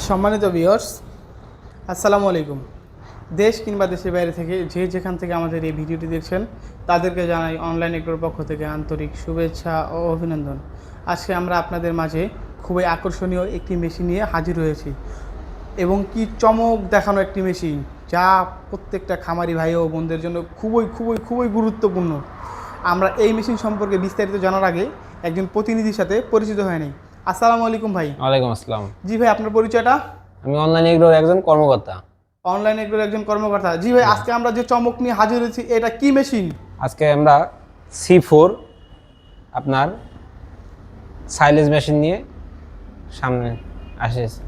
সম্মানিত ভিউয়ার্স আসসালামু আলাইকুম। দেশ কিংবা দেশের বাইরে থেকে যে যেখান থেকে আমাদের এই ভিডিওটি দেখছেন, তাদেরকে জানাই অনলাইন এগ্রোর পক্ষ থেকে আন্তরিক শুভেচ্ছা ও অভিনন্দন। আজকে আমরা আপনাদের মাঝে খুবই আকর্ষণীয় একটি মেশিন নিয়ে হাজির হয়েছি এবং কি চমক দেখানো একটি মেশিন যা প্রত্যেকটা খামারি ভাই ও বোনদের জন্য খুবই খুবই খুবই গুরুত্বপূর্ণ। আমরা এই মেশিন সম্পর্কে বিস্তারিত জানার আগে একজন প্রতিনিধির সাথে পরিচিত হয়ে নেই আসসালামু আলাইকুম ভাই। ওয়ালাইকুম আসসালাম। জি ভাই আপনার পরিচয়টা? আমি অনলাইন এগ্রোর একজন কর্মকর্তা। অনলাইন এগুলোর একজন কর্মকর্তা। জি ভাই আজকে আমরা যে চমক নিয়ে হাজির হয়েছি এটা কি মেশিন আজকে আমরা সি ফোর আপনার সাইলেজ মেশিন নিয়ে সামনে আসেছি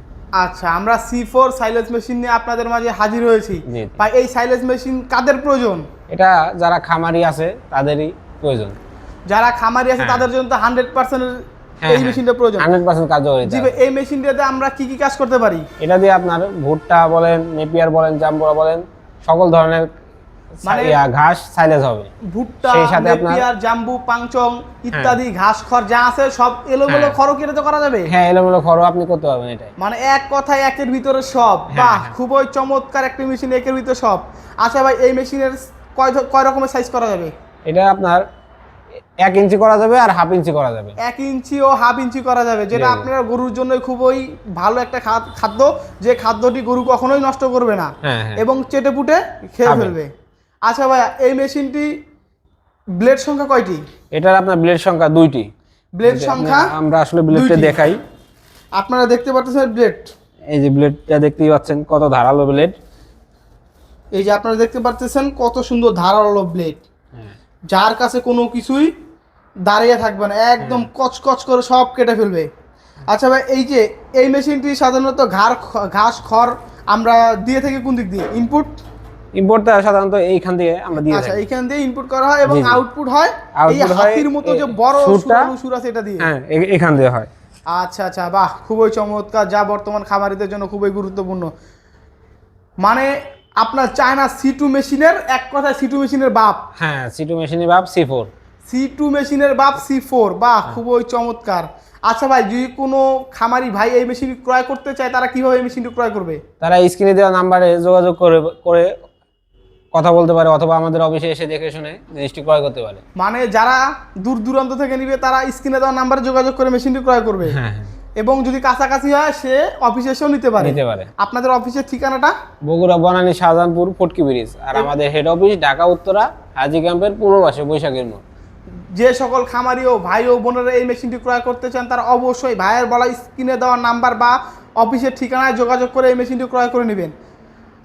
আচ্ছা আমরা সি ফোর সাইলেন্স মেশিন নিয়ে আপনাদের মাঝে হাজির হয়েছি। ভাই এই সাইলেজ মেশিন কাদের প্রয়োজন? এটা যারা খামারি আছে তাদেরই প্রয়োজন। যারা খামারি আছে হ্যাঁ। তাদের জন্য তো হান্ড্রেড পার্সেন্ট এই হ্যাঁ। মেশিনটা প্রয়োজন। জি এই মেশিনটাতে আমরা কি কি কাজ করতে পারি? এটা দিয়ে আপনার ভুট্টা বলেন নেপিয়ার বলেন জাম্বুরা বলেন সকল ধরনের মানে- ঘাস সাইলেজ হবে। ভুট্টা নেপিয়ার জাম্বু পাংচং ইত্যাদি ঘাস খড় যা আছে সব এলোমেলো হ্যাঁ। খড় কেটে তো করা যাবে? হ্যাঁ এলোমেলো খরচ আপনি করতে পারবেন এটাই। মানে এক কথায় একের ভিতরে সব। হ্যাঁ, বাহ হ্যাঁ। খুবই চমৎকার একটা মেশিন একের ভিতরে সব। আচ্ছা ভাই এই মেশিনের কয় কয় রকমের সাইজ করা যাবে? এটা আপনার এক ইঞ্চি করা যাবে আর হাফ ইঞ্চি করা যাবে। এক ইঞ্চি ও হাফ ইঞ্চি করা যাবে যেটা। আপনার গরুর জন্য খুবই ভালো একটা খাদ্য যে খাদ্যটি গরু কখনোই নষ্ট করবে না হ্যাঁ হ্যাঁ। এবং চেটে পুটে খেয়ে ফেলবে। আচ্ছা ভাইয়া এই মেশিনটি ব্লেড সংখ্যা কয়টি? এটার আপনার ব্লেড সংখ্যা দুইটি। ব্লেড সংখ্যা আমরা আসলে ব্লেডটা দেখাই। আপনারা দেখতে পাচ্ছেন ব্লেড। এই যে ব্লেডটা দেখতেই পাচ্ছেন কত ধারালো ব্লেড। এই যে আপনারা দেখতে পাচ্ছেন কত সুন্দর ধারালো ব্লেড। যার কাছে কোনো কিছুই দাঁড়িয়ে থাকবে না একদম কচকচ করে সব কেটে ফেলবে। আচ্ছা ভাই এই যে এই মেশিনটি সাধারণত ঘাড় ঘাস খড় আমরা দিয়ে থাকি কোন দিক দিয়ে? ইনপুট ইম্পোর্টটা সাধারণত এইখান থেকে আমরা দিয়ে আচ্ছা এইখান দিয়ে ইনপুট করা হয় এবং। আউটপুট হয় এই হাতির মতো যে বড় সুরালু সুর আছে এটা দিয়ে। হ্যাঁ এখান দিয়ে হয়। আচ্ছা আচ্ছা বাহ খুবই চমৎকার যা বর্তমান খামারিদের জন্য খুবই গুরুত্বপূর্ণ। মানে আপনার চায়না সি টু মেশিনের এক কথায় সি টু মেশিনের বাপ। হ্যাঁ সিটু মেশিনের বাপ সি ফোর সি টু মেশিনের বাপ সি ফোর বাহ খুবই চমৎকার। আচ্ছা ভাই যদি কোনো খামারি ভাই এই মেশিন ক্রয় করতে চায় তারা কীভাবে এই মেশিনটি ক্রয় করবে? তারা স্ক্রিনে দেওয়া নাম্বারে যোগাযোগ করে করে কথা বলতে পারে অথবা আমাদের অফিসে এসে দেখে শুনে জিনিসটি ক্রয় করতে পারে। মানে যারা দূর দূরান্ত থেকে নিবে তারা স্ক্রিনে দেওয়া নাম্বারে যোগাযোগ করে মেশিনটি ক্রয় করবে। হ্যাঁ হ্যাঁ। এবং যদি কাছাকাছি হয় সে অফিসে এসেও নিতে পারে। নিতে পারে। আপনাদের অফিসের ঠিকানাটা? বগুড়া বনানী শাহজাহানপুর ফটকি ব্রিজ। আর আমাদের হেড অফিস ঢাকা উত্তরা হাজি ক্যাম্পের পূর্ব পাশে বৈশাখের মোড়। যে সকল খামারি ও ভাই ও বোনেরা এই মেশিনটি ক্রয় করতে চান, তারা অবশ্যই ভাইয়ের বলা স্ক্রিনে দেওয়া নাম্বার বা অফিসের ঠিকানায় যোগাযোগ করে এই মেশিনটি ক্রয় করে নেবেন।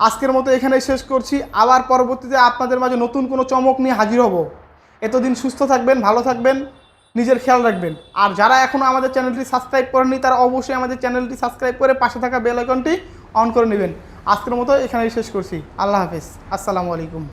আজকের মতো এখানেই শেষ করছি। আবার পরবর্তীতে আপনাদের মাঝে নতুন কোনো চমক নিয়ে হাজির হব। এতদিন সুস্থ থাকবেন, ভালো থাকবেন, নিজের খেয়াল রাখবেন। আর যারা এখনও আমাদের চ্যানেলটি সাবস্ক্রাইব করেননি, তারা অবশ্যই আমাদের চ্যানেলটি সাবস্ক্রাইব করে পাশে থাকা বেল আইকনটি অন করে নেবেন। আজকের মতো এখানেই শেষ করছি। আল্লাহ হাফেজ। আসসালামু আলাইকুম।